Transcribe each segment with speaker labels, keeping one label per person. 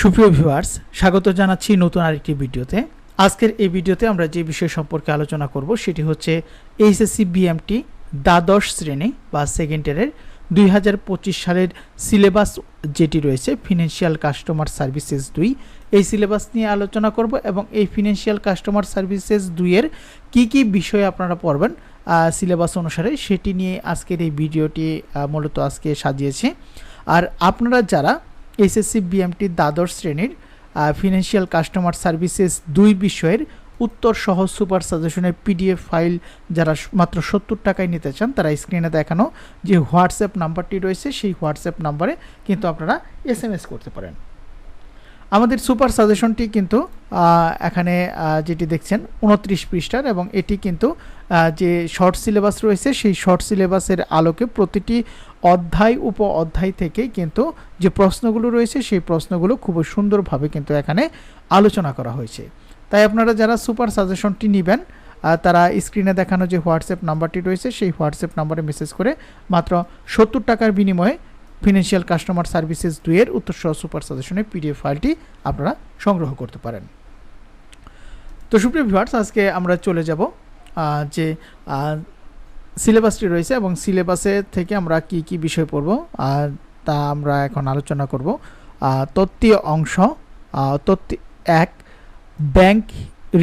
Speaker 1: সুপ্রিয় ভিউয়ার্স, স্বাগত জানাচ্ছি নতুন আরেকটি ভিডিওতে। আজকের এই ভিডিওতে আমরা যে বিষয় সম্পর্কে আলোচনা করব সেটি হচ্ছে এইচএসসি বিএমটি দ্বাদশ শ্রেণি বা সেকেন্ড ইয়ারের দুই হাজার পঁচিশ সালের সিলেবাস যেটি রয়েছে ফিনান্সিয়াল কাস্টমার সার্ভিসেস দুই। এই সিলেবাস নিয়ে আলোচনা করব এবং এই ফিনান্সিয়াল কাস্টমার সার্ভিসেস দুইয়ের কি কি বিষয় আপনারা পড়বেন সিলেবাস অনুসারে সেটি নিয়ে আজকের এই ভিডিওটি মূলত আজকে সাজিয়েছি। আর আপনারা যারা এসএসসি, বিএমটি, দ্বাদশ শ্রেণির ফিনান্সিয়াল কাস্টমার সার্ভিসেস দুই বিষয়ের উত্তর সহ সুপার সাজেশনের পিডিএফ ফাইল যারা মাত্র সত্তর টাকায় নিতে চান, তারা স্ক্রিনে দেখানো যে হোয়াটসঅ্যাপ নাম্বারটি রয়েছে, সেই হোয়াটসঅ্যাপ নাম্বারে কিন্তু আপনারা এস করতে পারেন। আমাদের সুপার সাজেশনটি কিন্তু এখানে যেটি দেখছেন, উনত্রিশ পৃষ্ঠার এবং এটি কিন্তু যে শর্ট সিলেবাস রয়েছে, সেই শর্ট সিলেবাসের আলোকে প্রতিটি অধ্যায় উপ অধ্যায় থেকে কিন্তু যে প্রশ্নগুলো রয়েছে, সেই প্রশ্নগুলো খুব সুন্দরভাবে কিন্তু এখানে আলোচনা করা হয়েছে। তাই আপনারা যারা সুপার সাজেশনটি নেবেন তারা স্ক্রিনে দেখানো যে হোয়াটসঅ্যাপ নাম্বারটি রয়েছে, সেই হোয়াটসঅ্যাপ নাম্বারে মেসেজ করে মাত্র সত্তর টাকার বিনিময়ে ফিনান্সিয়াল কাস্টমার সার্ভিসেস দুইয়ের উত্তরসহ সুপার সাজেশনের পিডিএফ ফাইলটি আপনারা সংগ্রহ করতে পারেন। তো সুপ্রিয় ভিউয়ার্স, আজকে আমরা চলে যাব যে সিলেবাসটি রয়েছে এবং সিলেবাসে থেকে আমরা কি কি বিষয় পড়ব তা আমরা এখন আলোচনা করব। তত্ত্বীয় অংশ তত্ত্ব এক, ব্যাংক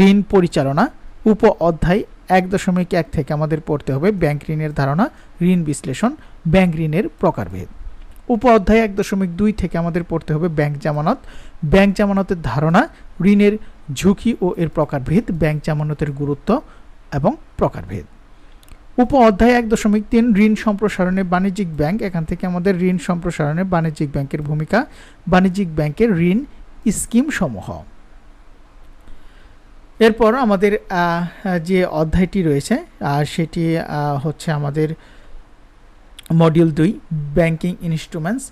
Speaker 1: ঋণ পরিচালনা, উপ অধ্যায় এক দশমিক এক থেকে আমাদের পড়তে হবে ব্যাংক ঋণের ধারণা, ঋণ বিশ্লেষণ, ব্যাংক ঋণের প্রকারভেদ। উপ অধ্যায় এক দশমিক দুই থেকে আমাদের পড়তে হবে ব্যাংক জামানত, ব্যাংক জামানতের ধারণা, ঋণের ঝুঁকি ও এর প্রকারভেদ, ব্যাংক জামানতের গুরুত্ব এবং প্রকারভেদ। উপ অধ্যায় এক দশমিক তিন, ঋণ সম্প্রসারণে বাণিজ্যিক ব্যাংক। এখান থেকে আমাদের ঋণ সম্প্রসারণে বাণিজ্যিক ব্যাংকের ভূমিকা, বাণিজ্যিক ব্যাংকের ঋণ স্কিম সমূহ এরপর আমাদের যে অধ্যায়টি রয়েছে সেটি হচ্ছে আমাদের মডিউল দুই ব্যাংকিং ইনস্ট্রুমেন্টস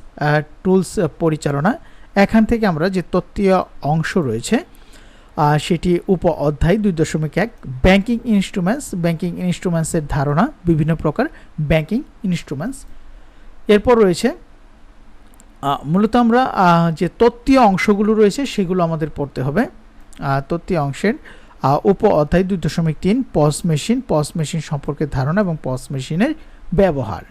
Speaker 1: টুলস পরিচালনা। এখান থেকে আমরা যে তত্ত্বীয় অংশ রয়েছে সেটি উপ অধ্যায় দুই দশমিক এক ব্যাংকিং ইনস্ট্রুমেন্টস ব্যাংকিং ইনস্ট্রুমেন্টসের ধারণা, বিভিন্ন প্রকার ব্যাংকিং ইনস্ট্রুমেন্টস এরপর রয়েছে মূলত আমরা যে তত্ত্বীয় অংশগুলো রয়েছে সেগুলো আমাদের পড়তে হবে। তত্ত্বীয় অংশের উপ অধ্যায় দুই দশমিক তিন পস মেশিন পস মেশিন সম্পর্কে ধারণা এবং পস মেশিনের ব্যবহার।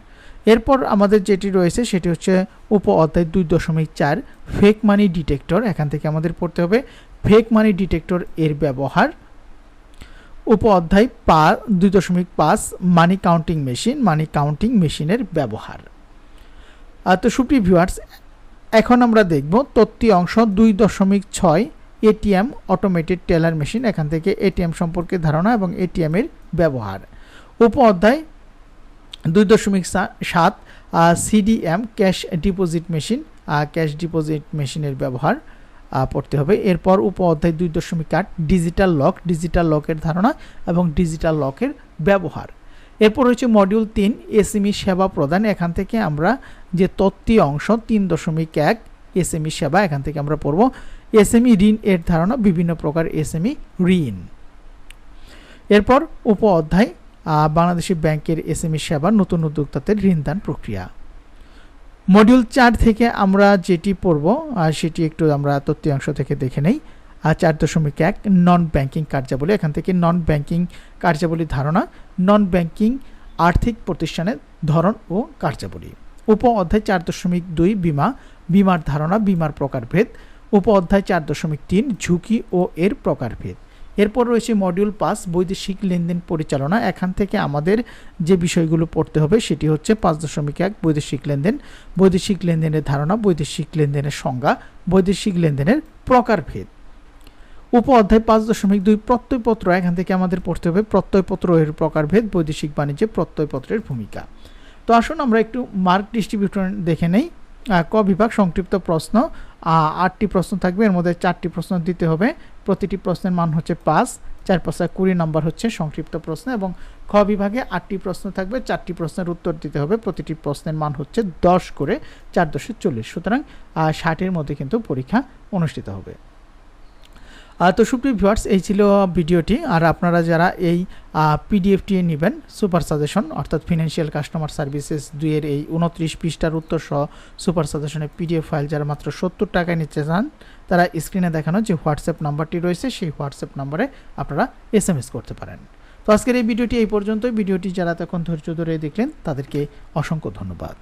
Speaker 1: এরপর আমাদের যেটি রয়েছে সেটি হচ্ছে উপ অধ্যায় দুই দশমিক চার ফেক মানি ডিটেক্টর এখান থেকে আমাদের পড়তে হবে ফেক মানি ডিটেক্টর এর ব্যবহার। উপ অধ্যায় পা, দুই দশমিক পাঁচ money counting machine money counting মেশিনের ব্যবহার। তো সুপ্রিয় ভিউয়ার্স এখন আমরা দেখব তত্ত্বীয় অংশ দুই দশমিক ছয়, এটিএম অটোমেটেড টেলার মেশিন এখান থেকে এটিএম সম্পর্কে ধারণা এবং এটিএমের ব্যবহার। উপ অধ্যায় দুই দশমিক সাত CDM cash deposit machine cash deposit মেশিনের ব্যবহার পড়তে হবে। এরপর উপ অধ্যায় দুই দশমিক আট ডিজিটাল লক ডিজিটাল লকের ধারণা এবং ডিজিটাল লকের ব্যবহার। এরপর রয়েছে মডিউল তিন এসএমই সেবা প্রদান। এখান থেকে আমরা যে তত্ত্বীয় অংশ, তিন দশমিক এক এসএমই সেবা, এখান থেকে আমরা পড়ব। এসএমই ঋণ এর ধারণা, বিভিন্ন প্রকার এসএমই ঋণ। এরপর উপ অধ্যায় বাংলাদেশি ব্যাংকের এস এসএমই সেবা নতুন উদ্যোক্তাদের ঋণদান প্রক্রিয়া। মডিউল চার থেকে আমরা যেটি পড়ব সেটি একটু আমরা তথ্যাংশ থেকে দেখে নেই। আর চার দশমিক এক নন ব্যাংকিং কার্যাবলী। এখান থেকে নন ব্যাংকিং কার্যাবলী ধারণা, নন ব্যাংকিং আর্থিক প্রতিষ্ঠানের ধরন ও কার্যাবলী। উপ অধ্যায় চার দশমিক দুই বিমা, বিমার ধারণা, বিমার প্রকারভেদ। উপ অধ্যায় চার দশমিক তিন ঝুঁকি ও এর প্রকারভেদ। এরপর রয়েছে মডিউল পাঁচ, বৈদেশিক লেনদেন পরিচালনা। এখান থেকে আমাদের যে বিষয়গুলো পড়তে হবে সেটি হচ্ছে পাঁচ দশমিক এক, বৈদেশিক লেনদেন, বৈদেশিক লেনদেনের ধারণা, বৈদেশিক লেনদেনের সংজ্ঞা, বৈদেশিক লেনদেনের প্রকারভেদ। উপ অধ্যায় পাঁচ দশমিক দুই, প্রত্যয়পত্র। এখান থেকে আমাদের পড়তে হবে প্রত্যয়পত্র এর প্রকারভেদ, বৈদেশিক বাণিজ্যে প্রত্যয়পত্রের ভূমিকা। তো আসুন আমরা একটু মার্ক ডিস্ট্রিবিউশন দেখে নেই। ক বিভাগ? সংক্ষিপ্ত প্রশ্ন। আটটি প্রশ্ন থাকবে, এর মধ্যে চারটি প্রশ্ন দিতে হবে। প্রতিটি প্রশ্নের মান হচ্ছে পাঁচ, চার পাঁচা কুড়ি নম্বর হচ্ছে সংক্ষিপ্ত প্রশ্ন এবং খ বিভাগে আটটি প্রশ্ন থাকবে, চারটি প্রশ্নের উত্তর দিতে হবে। প্রতিটি প্রশ্নের মান হচ্ছে দশ করে চার দশে চল্লিশ। সুতরাং ষাটের মধ্যে কিন্তু পরীক্ষা অনুষ্ঠিত হবে। তো সুপ্রিয় ভিউয়ার্স এই ছিল ভিডিওটি। আর আপনারা যারা এই পিডিএফটি নেবেন সুপার সাজেশন অর্থাৎ ফিনান্সিয়াল কাস্টমার সার্ভিসেস দুইয়ের এই উনত্রিশ পৃষ্ঠার উত্তর সহ সুপার সাজেশনের পিডিএফ ফাইল যারা মাত্র সত্তর টাকায় নিতে চান, তারা স্ক্রিনে দেখানো যে হোয়াটসঅ্যাপ নাম্বারটি রয়েছে, সেই হোয়াটসঅ্যাপ নাম্বারে আপনারা এস করতে পারেন। তো আজকের এই ভিডিওটি এই পর্যন্তই। ভিডিওটি যারা তখন ধৈর্য ধরে দেখলেন, তাদেরকে অসংখ্য ধন্যবাদ।